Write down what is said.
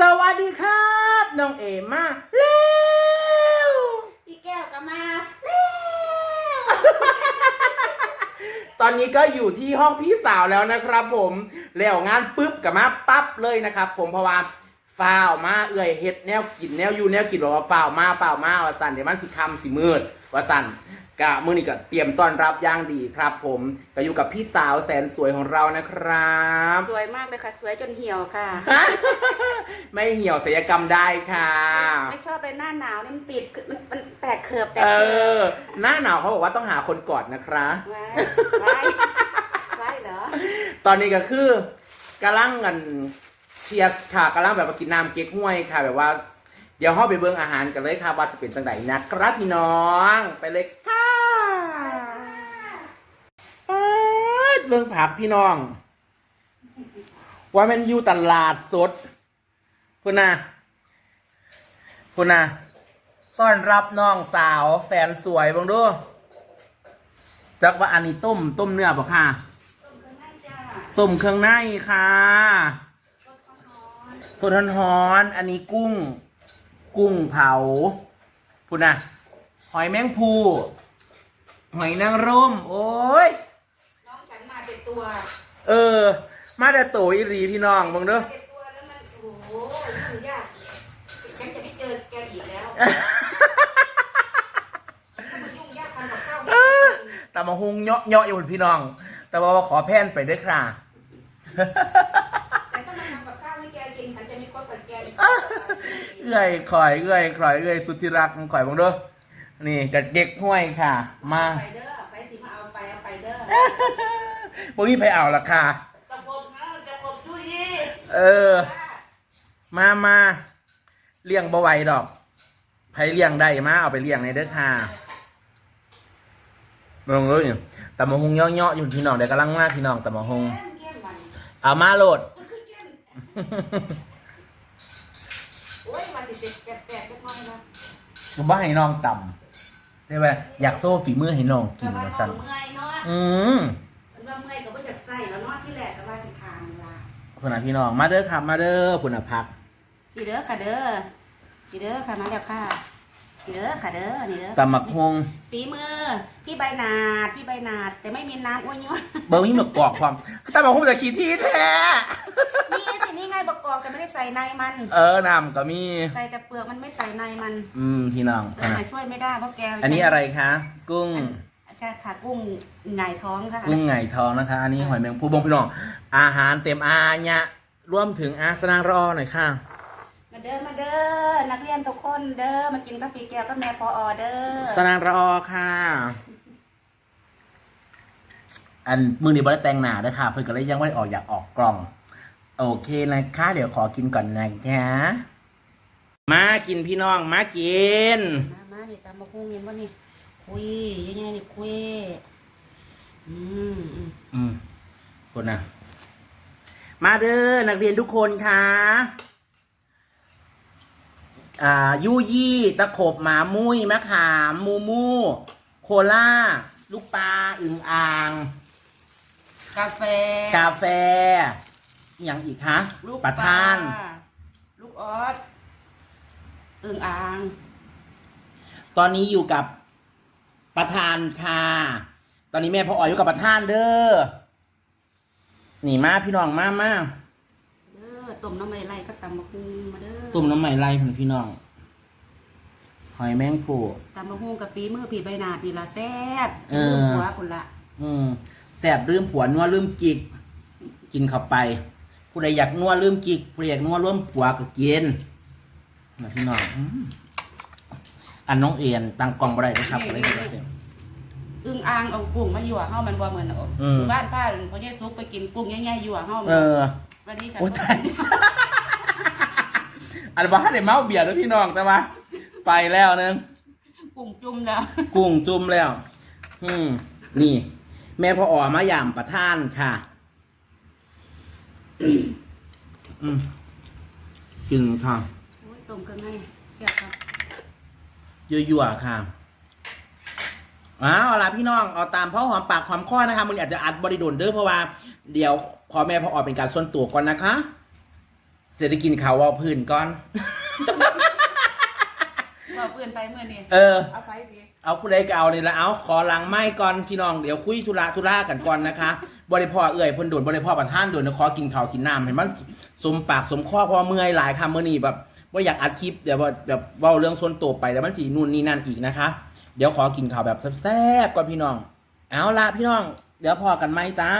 สวัสดีครับ น้องเอมาแล้วพี่แก้วก็มาตอนนี้ก็อยู่ที่ห้องพี่สาวแล้วนะครับผมแล้วงานปุ๊บกับมาปั๊บเลยนะครับ ผมเพราะว่า ฝ้าวมาเอื่อยเฮ็ดแนวกินแนวอยู่แนวกินบอกว่าฝ้าวมาฝ้าวมาว่าสันเดี๋ยวมันสิคำสิมืดว่าสันกะมื้อนี้ก็เตรียมต้อนรับอย่างดีครับ ผมก็อยู่กับพี่สาวแสนสวยของเรานะครับสวยมากเลยค่ะ สวยจนเหี่ยวค่ะไม่เหี่ยวศัลยกรรมได้ค่ะ ไม่ชอบเลยหน้าหนาวเนี่ยมันติดมันมันแตกเขือบแตกเอเขือบอ หน้าหนาวเขาบอกว่าต้องหาคนกอดนะครับ ไว้ไว้ไว้เหรอตอนนี้ก็คือกำลังกันเชียร์ค่ะกำลังแบบว่ากินน้ำเก๊กฮวยค่ะ แบบว่า เดี๋ยวห้อไปเบิ่งอาหารกันเลยค่ะว่าจะเป็นจังไดนะครับพี่น้องไปเลยค่ะเปิดเบิ่งผักพี่น้อง ว่ามันอยู่ตลาดสดพุ่นะพุ่นะต้อนรับน้องสาวแสนสวยบังดูจักว่าอันนี้ต้ม ต้มเนื้อป่ะค่ะ ต้มเครื่องในค่ะ ดฮ้อนๆอันนี้กุ้ง กุ้งเผาพูดนะหอยแมงภูหอยนางรมโอ้ยน้องฉันมาเจ็ดตัวเออ มาแต่โตอีหลีพี่น้องเบังเด้อ เจ็ดตัวแล้วมันโอ้โหยุ่งยากฉันจะไม่เจอแกอีกแล้วต้องมายุ่งยากทำกับข้าวให้กินแต่มาหุงเนาะเนาะอยู่พี่น้อง แต่ว่าขอแพ่นไปด้วยค่ะ นฉันจะไม่คบกับแกอีกเอื้อยข่อยเอื้อยข่อยเอื้อยสุดที่รักของข่อยเบังเด้อนี่กับเด็กห้วยค่ะ มา ไปเด้อไปสิมาเอาไปเอาไปเด้อบ่มีไปเอาละค่ะตะผมนะจะผมดุยเออ มามาเลี้ยงบ่ไหวดอกไผเลี้ยงได้มาเอาไปเลี้ยงในเด้อค่ะลงเลยแต่มาหงเยาะๆอยู่พี่น้องเดี๋ยวกำลังมาพี่น้องแต่มาหงเข้มเข้มมัน เอามาโหลดคือเข้ม โอ้ยมันสิเจ็บแปลกๆเล็กน้อยนะผมว่าให้น้องต่ำได้ไหมอยากโซ่ฝีมือให้น้องกิแต่นว่ามาน้สั่อนงเมื่อยเนาะอืมมันว่าเมื่อยก็บ่อยากใส่แล้วเนาะที่แรกก็ว่าสิทางล่ะคุณน่ะพี่น้องมาเด้อครับมาเด้อคุณน่ะพักดีเด้อค่ะเด้อดีเด้อค่ะมาแล้วค่ะดี เด้อค่ะเด้อนี่เด้อตำมักฮงฝีมือ พี่ใบนาดพี่ใบนาดแต่ไม่มีน้ำอ้วนย้วนเบอร์มีหมึกกรอกความตำมักฮงแต่ขี้ที่แท้นี่สินี่ไงประกอบแต่ไม่ได้ใส่ในมัน เออน้ำก็มีใส่แต่เปลือกมันไม่ใส่ในมัน อืมพี่น้องแต่หาช่วยไม่ได้เพราะแกอันนี้อะไรคะ กุ้งใช่ค่ะกุ้งหงายท้องค่ะกุ้งไงทองนะคะ อันนี้หอยแมงภูบงพี่น้องอาหารเต็มอาเนี่ยรวมถึงอาสนางรอหน่อยค่ะมา เด้อมาเด้อนักเรียนทุกคนเด้อมากินกาแฟแก้วกับแม่พออเด้อสนางรอค่ะ อันมือนี้บริแต่งหนาด้วยค่ะ เพื่อนก็เลยยังไม่ได้ออกอยากออกกล่อง โอเคนะคะเดี๋ยวขอกินก่อนนะคะมากินพี่น้องมากิน มามานี่ตามมาคุ้งเห็นป่ะนี่คุยยังไงนี่คุยอืมอืมอืมคนนะมาเด้อนักเรียนทุกคนค่ะ อ่ายูยี่ตะขบหมามุ้ยมะขามมูมูโคล่าลูกปลาอึ่งอ่าง กาแฟ กาแฟอหย่างอีกคะลูกประทานปลลูกออสอึ่งอ่าง ตอนนี้อยู่กับประธานค่ะ ตอนนี้แม่พ่ออ๋อยอยู่กับประธานเด้อนี่มาพี่น้องมามาเด้อต้มน้ำมันไรก็ตำบักฮุงมาเด้อ ตุ่มน้ำใหม่ไล่พี่พี่น้องหอยแมงปูตำบักฮุงกับฝีมือผีใบหนาดนี่ละแซ่บเออหัวคนละ อืมแสบลืมผัวนัวลืมจิก กินเข้าไป ผู้ใดอยากนัวลืมจิกผู้ใดอยากนัวร่วมผัวก็กินนะพี่น้องอืมอันน้องเอียนตังกล่องบ่ได้นะครับอะไรก็ได้อึ่งอ่างเอากุ้งมาอยู่เฮามันบ่เหมือนเอาอืมบ้านป้าเขาแย่ซุกไปกินกุ้งแย่ๆอยู่เฮาเออวันนี้ฉันโอ้ยตายอันบ้าได้เมาเบียร์แล้วพี่น้องแต่ว่าไปแล้วนึงกุ้งจุ่มแล้วกุ้งจุ่มแล้ว อืมนี่ แม่พ่ออ๋อมาย่ามประท่านค่ะอืมกินค่ะโอ้ยต้มกันไงแซ่บครับยั่วๆค่ะอ้าวเอาล่ะพี่น้องเอาตามพ่อหอมปากหอมคอนะคะมันอาจจะอัดบริโดนเด้อเพราะว่า เดี๋ยวพอแม่พ่ออ๋อเป็นการส่วนตัวก่อนนะคะ จะได้กินข้าวเว่าพื้นก่อนว่าปืนไปเมื่อนี้เออ เอาไปดิเอาผู้ใดก็เอาเลยละเอาขอหลังไม้ก่อนพี่น้องเดี๋ยวคุยธุระธุระกันก่อนนะคะบริพ่อเอื่อยเพ่นโดนบริพ่อประท่านโดนขอกินข้าวกินน้ำเห็นมันสมปากสมคอเพราะว่าเมื่อยหลายคำเมื่อนี้แบบว่าอยากอัดคลิปเดี๋ยวว่าแบบเว่าเรื่องส่วนตัวไปแล้วมันจีนู่นนี่นั่นอีกนะคะ เดี๋ยวขอกินข้าวแบบแซ่บๆก่อนพี่น้อง เอาละพี่น้อง เดี๋ยวพอกันไหมจ้า